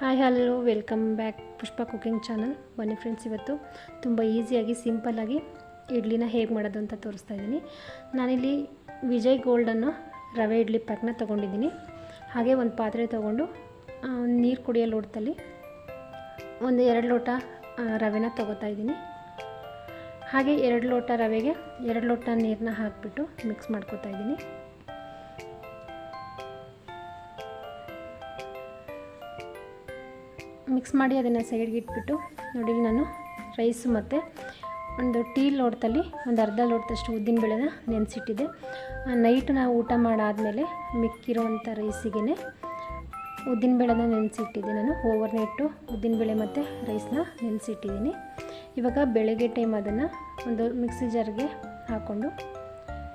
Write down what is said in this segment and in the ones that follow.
Hi hello welcome back Pushpa cooking channel ಬನ್ನಿ friends ಇವತ್ತು ತುಂಬ ಈಸಿಯಾಗಿ ಸಿಂಪಲ್ಲಾಗಿ ಇಡ್ಲಿನ ಹೇಗೆ ಮಾಡೋದು ಅಂತ ತೋರಿಸ್ತಾ ಇದ್ದೀನಿ. ನಾನಿಲ್ಲಿ ವಿಜಯ್ ಗೋಲ್ಡನ್ನು ರವೆ ಇಡ್ಲಿ ಪ್ಯಾಕ್ನ ತೊಗೊಂಡಿದ್ದೀನಿ. ಹಾಗೆ ಒಂದು ಪಾತ್ರೆ ತೊಗೊಂಡು ನೀರು ಕುಡಿಯೋ ಲೋಟದಲ್ಲಿ ಒಂದು ಎರಡು ಲೋಟ ರವೆನ ತೊಗೋತಾ ಇದ್ದೀನಿ. ಹಾಗೆ ಎರಡು ಲೋಟ ರವೆಗೆ ಎರಡು ಲೋಟ ನೀರನ್ನ ಹಾಕಿಬಿಟ್ಟು ಮಿಕ್ಸ್ ಮಾಡ್ಕೋತಾ ಇದ್ದೀನಿ. ಮಿಕ್ಸ್ ಮಾಡಿ ಅದನ್ನು ಸೈಡ್ಗೆ ಇಟ್ಬಿಟ್ಟು ನೋಡಿ ನಾನು ರೈಸು ಮತ್ತು ಒಂದು ಟೀ ಲೋಟದಲ್ಲಿ ಒಂದು ಅರ್ಧ ಲೋಟದಷ್ಟು ಉದ್ದಿನಬೇಳೆನ ನೆನೆಸಿಟ್ಟಿದ್ದೆ. ನೈಟ್ ನಾವು ಊಟ ಮಾಡಾದಮೇಲೆ ಮಿಕ್ಕಿರೋವಂಥ ರೈಸಿಗೆ ಉದ್ದಿನ ಬೇಳೆನ ನೆನೆಸಿಟ್ಟಿದ್ದೆ ನಾನು. ಓವರ್ ನೈಟು ಉದ್ದಿನಬೇಳೆ ಮತ್ತು ರೈಸ್ನ ನೆನೆಸಿಟ್ಟಿದ್ದೀನಿ. ಇವಾಗ ಬೆಳಗ್ಗೆ ಟೈಮ್ ಅದನ್ನು ಒಂದು ಮಿಕ್ಸಿ ಜಾರ್ಗೆ ಹಾಕ್ಕೊಂಡು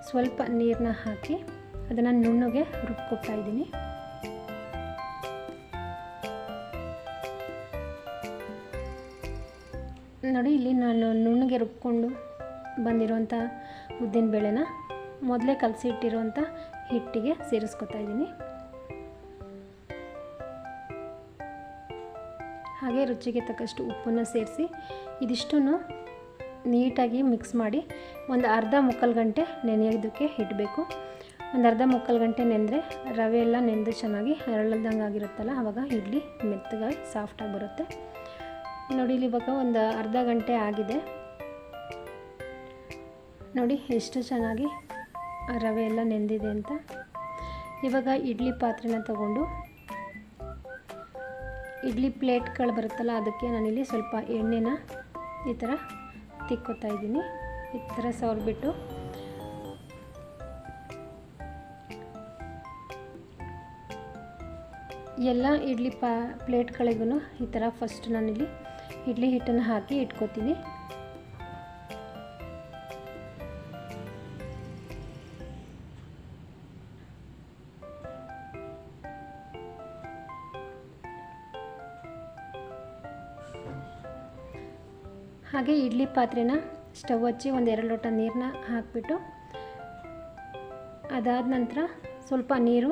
ಸ್ವಲ್ಪ ನೀರನ್ನ ಹಾಕಿ ಅದನ್ನು ನುಣ್ಣಗೆ ರುಬ್ಕೊಳ್ತಾ ಇದ್ದೀನಿ. ನೋಡಿ, ಇಲ್ಲಿ ನಾನು ನುಣ್ಣಗೆ ರುಬ್ಕೊಂಡು ಬಂದಿರೋಂಥ ಉದ್ದಿನ ಬೇಳೆನ ಮೊದಲೇ ಕಲಸಿ ಇಟ್ಟಿರೋಂಥ ಹಿಟ್ಟಿಗೆ ಸೇರಿಸ್ಕೊತಾ ಇದ್ದೀನಿ. ಹಾಗೆ ರುಚಿಗೆ ತಕ್ಕಷ್ಟು ಉಪ್ಪನ್ನು ಸೇರಿಸಿ ಇದಿಷ್ಟನ್ನು ನೀಟಾಗಿ ಮಿಕ್ಸ್ ಮಾಡಿ ಒಂದು ಅರ್ಧ ಮುಕ್ಕಾಲು ಗಂಟೆ ನೆನೆಯೋದಕ್ಕೆ ಇಡಬೇಕು. ಒಂದು ಅರ್ಧ ಮುಕ್ಕಾಲು ಗಂಟೆ ನೆನೆದ್ರೆ ರವೆ ಎಲ್ಲ ನೆನೆದು ಚೆನ್ನಾಗಿ ಹರಳದಂಗೆ ಆಗಿರುತ್ತಲ್ಲ ಆವಾಗ ಇಡ್ಲಿ ಮೆತ್ತಗಾಗಿ ಸಾಫ್ಟಾಗಿ ಬರುತ್ತೆ. ನೋಡಿ, ಇಲ್ಲಿ ಇವಾಗ ಒಂದು ಅರ್ಧ ಗಂಟೆ ಆಗಿದೆ. ನೋಡಿ, ಎಷ್ಟು ಚೆನ್ನಾಗಿ ರವೆ ಎಲ್ಲ ನೆಂದಿದೆ ಅಂತ. ಇವಾಗ ಇಡ್ಲಿ ಪಾತ್ರೆನ ತಗೊಂಡು ಇಡ್ಲಿ ಪ್ಲೇಟ್ಗಳು ಬರುತ್ತಲ್ಲ, ಅದಕ್ಕೆ ನಾನಿಲ್ಲಿ ಸ್ವಲ್ಪ ಎಣ್ಣೆನ ಈ ಥರ ತಿಕ್ಕೋತಾ ಇದ್ದೀನಿ. ಈ ಥರ ಸವರ್ಬಿಟ್ಟು ಎಲ್ಲ ಇಡ್ಲಿ ಪಾ ಪ್ಲೇಟ್ಗಳಿಗೂ ಈ ಥರ ಫಸ್ಟ್ ನಾನಿಲ್ಲಿ ಇಡ್ಲಿ ಹಿಟ್ಟನ್ನು ಹಾಕಿ ಇಟ್ಕೋತೀನಿ. ಹಾಗೆ ಇಡ್ಲಿ ಪಾತ್ರೆನ ಸ್ಟವ್ ಹಚ್ಚಿ ಒಂದು ಎರಡು ಲೋಟ ನೀರನ್ನ ಹಾಕಿಬಿಟ್ಟು ಅದಾದ ನಂತರ ಸ್ವಲ್ಪ ನೀರು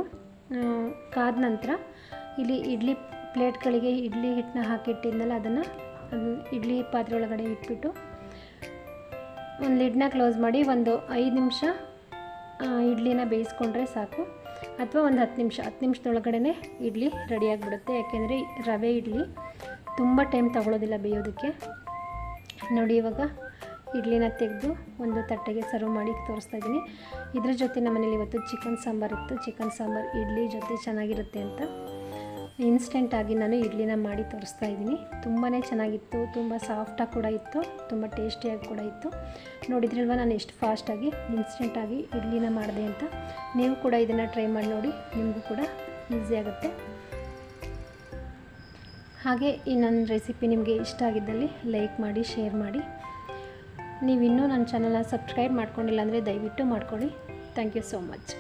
ಕಾದ ನಂತರ ಇಲ್ಲಿ ಇಡ್ಲಿ ಪ್ಲೇಟ್ಗಳಿಗೆ ಇಡ್ಲಿ ಹಿಟ್ಟನ್ನ ಹಾಕಿಟ್ಟಿದ್ನಲ್ಲ, ಅದನ್ನು ಇಡ್ಲಿ ಪಾತ್ರೆ ಒಳಗಡೆ ಇಟ್ಬಿಟ್ಟು ಒಂದು ಲಿಡ್ನ ಕ್ಲೋಸ್ ಮಾಡಿ ಒಂದು ಐದು ನಿಮಿಷ ಇಡ್ಲಿನ ಬೇಯಿಸ್ಕೊಂಡ್ರೆ ಸಾಕು. ಅಥವಾ ಒಂದು ಹತ್ತು ನಿಮಿಷ, ಹತ್ತು ನಿಮಿಷದೊಳಗಡೆ ಇಡ್ಲಿ ರೆಡಿಯಾಗಿಬಿಡುತ್ತೆ ಯಾಕೆಂದರೆ ರವೆ ಇಡ್ಲಿ, ತುಂಬ ಟೈಮ್ ತಗೊಳ್ಳೋದಿಲ್ಲ ಬೇಯೋದಕ್ಕೆ. ನೋಡಿ ಇವಾಗ ಇಡ್ಲಿನ ತೆಗೆದು ಒಂದು ತಟ್ಟೆಗೆ ಸರ್ವ್ ಮಾಡಿ ತೋರಿಸ್ತಾ ಇದ್ದೀನಿ. ಇದ್ರ ಜೊತೆ ನಮ್ಮನೇಲಿ ಇವತ್ತು ಚಿಕನ್ ಸಾಂಬಾರ್ ಇತ್ತು. ಚಿಕನ್ ಸಾಂಬಾರು ಇಡ್ಲಿ ಜೊತೆ ಚೆನ್ನಾಗಿರುತ್ತೆ ಅಂತ. ಇನ್ಸ್ಟೆಂಟಾಗಿ ನಾನು ಇಡ್ಲಿನ ಮಾಡಿ ತೋರಿಸ್ತಾ ಇದ್ದೀನಿ. ತುಂಬಾ ಚೆನ್ನಾಗಿತ್ತು. ತುಂಬ ಸಾಫ್ಟಾಗಿ ಕೂಡ ಇತ್ತು. ತುಂಬ ಟೇಸ್ಟಿಯಾಗಿ ಕೂಡ ಇತ್ತು. ನೋಡಿದ್ರಲ್ವ ನಾನು ಎಷ್ಟು ಫಾಸ್ಟಾಗಿ ಇನ್ಸ್ಟೆಂಟಾಗಿ ಇಡ್ಲಿನ ಮಾಡಿದೆ ಅಂತ. ನೀವು ಕೂಡ ಇದನ್ನು ಟ್ರೈ ಮಾಡಿ ನೋಡಿ. ನಿಮಗೂ ಕೂಡ ಈಸಿ ಆಗುತ್ತೆ. ಹಾಗೆ ಈ ನನ್ನ ರೆಸಿಪಿ ನಿಮಗೆ ಇಷ್ಟ ಆಗಿದ್ದಲ್ಲಿ ಲೈಕ್ ಮಾಡಿ ಶೇರ್ ಮಾಡಿ. ನೀವಿನ್ನೂ ನನ್ನ ಚಾನಲನ್ನ ಸಬ್ಸ್ಕ್ರೈಬ್ ಮಾಡ್ಕೊಂಡಿಲ್ಲ ಅಂದರೆ ದಯವಿಟ್ಟು ಮಾಡ್ಕೊಳ್ಳಿ. Thank you so much.